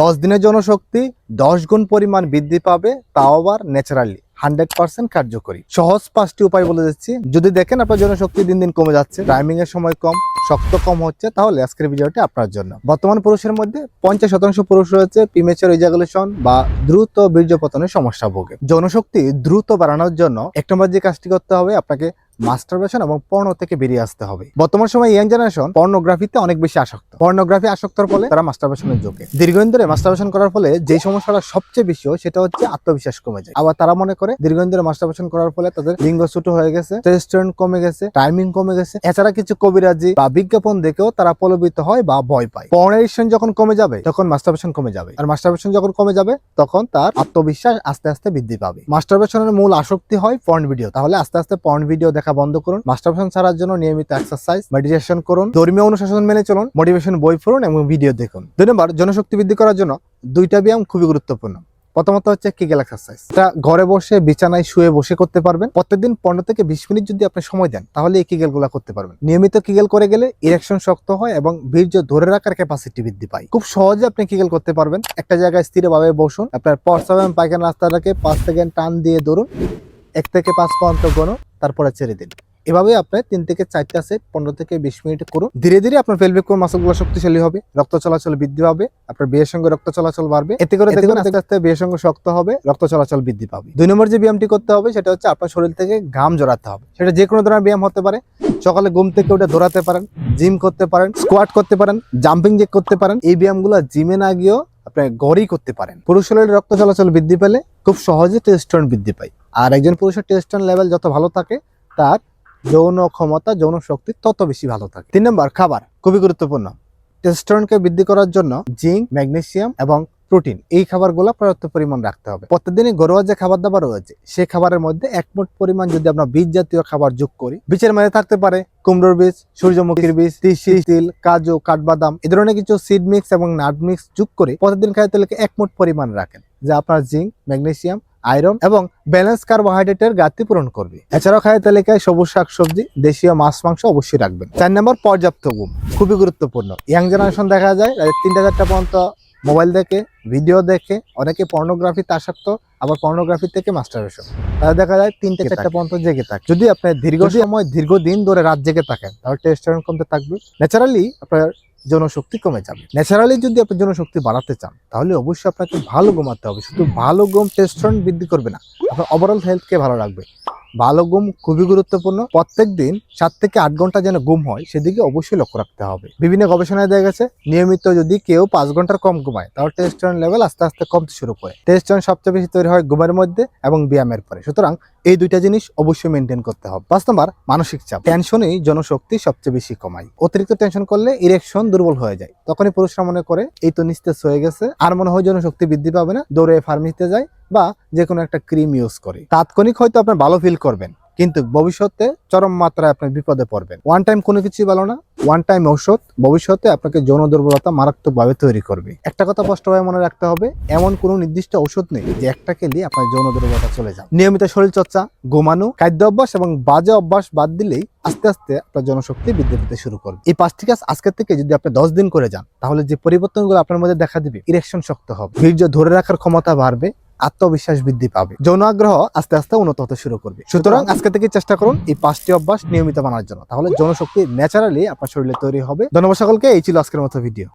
দশ দিনের জনশক্তি, দশ গুণ পরিমাণ বৃদ্ধি পাবে, তাও আবার ন্যাচারালি, হান্ড্রেড পার্সেন্ট কার্যকরী। সহজ পাঁচটি উপায় বলে দিচ্ছি। যদি দেখেন আপনার জনশক্তি দিন দিন কমে যাচ্ছে টাইমিং এর সময় কম, শক্ত কম হচ্ছে, তাহলে আজকের ভিডিওটি আপনার জন্য। বর্তমান পুরুষের মধ্যে পঞ্চাশ শতাংশ পুরুষ রয়েছে প্রিমেচার ইজাগুলেশন বা দ্রুত বীর্যপতনের সমস্যা ভোগে। জনশক্তি দ্রুত বাড়ানোর জন্য এক নম্বর যে কাজটি করতে হবে, আপনাকে মাস্টারবেশন এবং পর্ণ থেকে বেরিয়ে আসতে হবে। বর্তমান সময় ইয়াং জেনারেশন পর্নোগ্রাফিতে অনেক বেশি আসক্ত। পর্নোগ্রাফি আসক্তর ফলে তারা মাস্টারবেশনের যোগে দীর্ঘদিন ধরে মাস্টারবেশন করার ফলে যে সমস্যাটা সবচেয়ে বেশি হয় সেটা হচ্ছে আত্মবিশ্বাস কমে যায়। আবার তারা মনে করে দীর্ঘদিন ধরে মাস্টারবেশন করার ফলে তাদের লিঙ্গ ছোট হয়ে গেছে টেস্টোস্টেরন কমে গেছে টাইমিং কমে গেছে। এছাড়া কিছু কবিরাজি বা বিজ্ঞাপন দেখেও তারা প্রলোভিত হয় বা ভয় পায়। পর্নেশন যখন কমে যাবে, তখন মাস্টারবেশন কমে যাবে। আর মাস্টারবেশন যখন কমে যাবে, তখন তার আত্মবিশ্বাস আস্তে আস্তে বৃদ্ধি পাবে। মাস্টারবেশনের মূল আসক্তি হয় পর্ন ভিডিও তাহলে আস্তে আস্তে পর্ন ভিডিও দেখা বন্ধ করুন মাস্টারবেশন ছাড়ার জন্য নিয়মিত এক্সারসাইজ মেডিটেশন করুন, ধর্মীয় অনুশাসন মেনে চলুন মোটিভেশন বই পড়ুন এবং ভিডিও দেখুন। দুই নম্বর, জনশক্তি বৃদ্ধি করার জন্য দুইটা ব্যায়াম খুবই গুরুত্বপূর্ণ। প্রথমত হচ্ছে কিগেল এক্সারসাইজ এটা ঘরে বসে, বিছানায় শুয়ে বসে করতে পারবেন। প্রত্যেকদিন পনেরো থেকে বিশ মিনিট যদি আপনি সময় দেন, তাহলে এই কিগেলগুলা করতে পারবেন। নিয়মিত কিগেল করে গেলে ইরেকশন শক্ত হয় এবং বীর্য ধরে রাখার ক্যাপাসিটি বৃদ্ধি পায়। খুব সহজে আপনি কিগেল করতে পারবেন। একটা জায়গায় স্থিরভাবে বসুন, আপনার পর্সাব এবং পায়খানা রাস্তাটাকে পাঁচ সেকেন্ড টান দিয়ে ধরুন। এক থেকে পাঁচ পর্যন্ত গণ তারপরে ছেড়ে দিন। এভাবে আপনি তিন থেকে চারটা সেট পনেরো থেকে বিশ মিনিট করুন। ধীরে ধীরে আপনার কোর মাসলগুলো শক্তিশালী হবে রক্ত চলাচল বৃদ্ধি পাবে আপনার বিয়ের সঙ্গে রক্ত চলাচল বাড়বে। এতে করে দেখবেন আস্তে আস্তে বিয়ের সঙ্গে শক্ত হবে রক্ত চলাচল বৃদ্ধি পাবে। দুই নম্বর যে ব্যায়ামটি করতে হবে সেটা হচ্ছে আপনার শরীর থেকে ঘাম জড়াতে হবে। সেটা যে কোনো ধরনের ব্যায়াম হতে পারে। সকালে ঘুম থেকে উঠে দৌড়াতে পারেন জিম করতে পারেন স্কোয়াট করতে পারেন জাম্পিং জেক করতে পারেন। এই ব্যায়ামগুলো জিমে না গিয়েও আপনি গড়েই করতে পারেন। পুরুষ শরীরে রক্ত চলাচল বৃদ্ধি পেলে খুব সহজে টেস্টন বৃদ্ধি পায়। আর একজন পুরুষের টেস্টন লেভেল যত ভালো থাকে, তার যৌন ক্ষমতা, যৌন শক্তি তত বেশি ভালো থাকে। তিন নম্বর, খাবার, খুবই গুরুত্বপূর্ণ। টেস্টনকে বৃদ্ধি করার জন্য জিঙ্ক, ম্যাগনেসিয়াম এবং প্রোটিন, এই খাবারগুলো পর্যাপ্ত পরিমাণ রাখতে হবে। প্রত্যেকদিনই ঘরোয়া যে খাবার দাবার রয়েছে সেই খাবারের মধ্যে এক মোট পরিমাণ যদি আমরা বীজ জাতীয় খাবার যোগ করি, বীজের মধ্যে থাকতে পারে কুমড়োর বীজ, সূর্যমুখীর বীজ, তিসি, তিল, কাজু, কাঠবাদাম, এ ধরনের কিছু সিড মিক্স এবং নাট মিক্স যোগ করে প্রতিদিন খাদ্য তালিকা এক মোট পরিমাণ রাখেন, যা আপনার জিঙ্ক, ম্যাগনেসিয়াম আয়রন এবং ব্যালেন্স কার্বোহাইড্রেটের ঘাটতি পূরণ করবে। এছাড়াও খাদ্য তালিকায় সবুজ শাকসবজি দেশীয় মাছ মাংস অবশ্যই রাখবেন। চার নম্বর পর্যাপ্ত ঘুম। খুবই গুরুত্বপূর্ণ। ইয়াং জেনারেশন দেখা যায় তিনটা চারটা পর্যন্ত মোবাইল দেখে ভিডিও দেখে অনেকে পর্নোগ্রাফিতে আসক্ত আবার পর্নোগ্রাফি থেকে মাস্টারবেশন তাহলে দেখা যায় তিনটে চারটা পর্যন্ত জেগে থাকে। যদি আপনার দীর্ঘ সময় দীর্ঘদিন ধরে রাত জেগে থাকেন তাহলে টেস্টোস্টেরন কমতে থাকবে। ন্যাচারালি আপনার জনশক্তি কমে যাবে। ন্যাচারালি যদি আপনি জনশক্তি বাড়াতে চান, তাহলে অবশ্যই আপনাকে ভালো ঘুমাতে হবে। শুধু ভালো ঘুম টেস্টোস্টেরন বৃদ্ধি করবে না। আপনার ওভারঅল হেলথকে ভালো রাখবে। ভালো ঘুম খুবই গুরুত্বপূর্ণ। প্রত্যেক দিন সাত থেকে আট ঘণ্টা যেন ঘুম হয়, সেদিকে অবশ্যই লক্ষ্য রাখতে হবে। বিভিন্ন গবেষণায় দেখা গেছে, নিয়মিত যদি কেউ পাঁচ ঘণ্টার কম ঘুমায়, তাহলে টেস্টোস্টেরন লেভেল আস্তে আস্তে কমতে শুরু করে। টেস্টোস্টেরন সবচেয়ে বেশি তৈরি হয় ঘুমের মধ্যে এবং ব্যায়ামের পরে। সুতরাং এই দুইটা জিনিস অবশ্যই মেনটেন করতে হবে। পাঁচ নম্বর, মানসিক চাপ। টেনশনই জনশক্তি সবচেয়ে বেশি কমায়। অতিরিক্ত টেনশন করলে ইরেকশন দুর্বল হয়ে যায়। তখনই পুরুষরা মনে করে এই তো নিস্তেজ হয়ে গেছে। আর মনে হয় জনশক্তি বৃদ্ধি পাবে না, দৌড়ে ফার্মেসিতে যায় বা যে কোনো একটা ক্রিম ইউজ করে। তাৎক্ষণিক হয়তো আপনার ভালো ফিল করবেন। কিন্তু ভবিষ্যতে চরম মাত্রায় আপনি বিপদে পড়বেন। ওয়ান টাইম কোনো কিছুই ভালো না। ওয়ান টাইম ঔষধ। ভবিষ্যতে আপনাকে যৌন দুর্বলতা মারাত্মকভাবে তৈরি করবে। একটা কথা স্পষ্টভাবে মনে রাখতে হবে, এমন কোনো নির্দিষ্ট ঔষধ নেই যে একটা খেলে আপনার যৌন দুর্বলতা চলে যাবে। নিয়মিত শরীর চর্চা ঘুমানো, খাদ্য অভ্যাস এবং বাজে অভ্যাস বাদ দিলেই আস্তে আস্তে আপনার জনশক্তি বৃদ্ধি পেতে শুরু করবে। এই পাঁচটি কাজ আজকের থেকে যদি আপনি দশ দিন করে যান, তাহলে যে পরিবর্তনগুলো আপনার মধ্যে দেখা দিবে ইরেকশন শক্ত হবে। বীর্য ধরে রাখার ক্ষমতা বাড়বে। আত্মবিশ্বাস বৃদ্ধি পাবে। যৌন আগ্রহ আস্তে আস্তে উন্নত হতে শুরু করবে। সুতরাং আজকে থেকে চেষ্টা করুন এই পাঁচটি অভ্যাস নিয়মিত বানার জন্য। তাহলে জনশক্তি ন্যাচারালি আপনার শরীরে তৈরি হবে। ধন্যবাদ সকলকে এই ছিল আজকের মতো ভিডিও।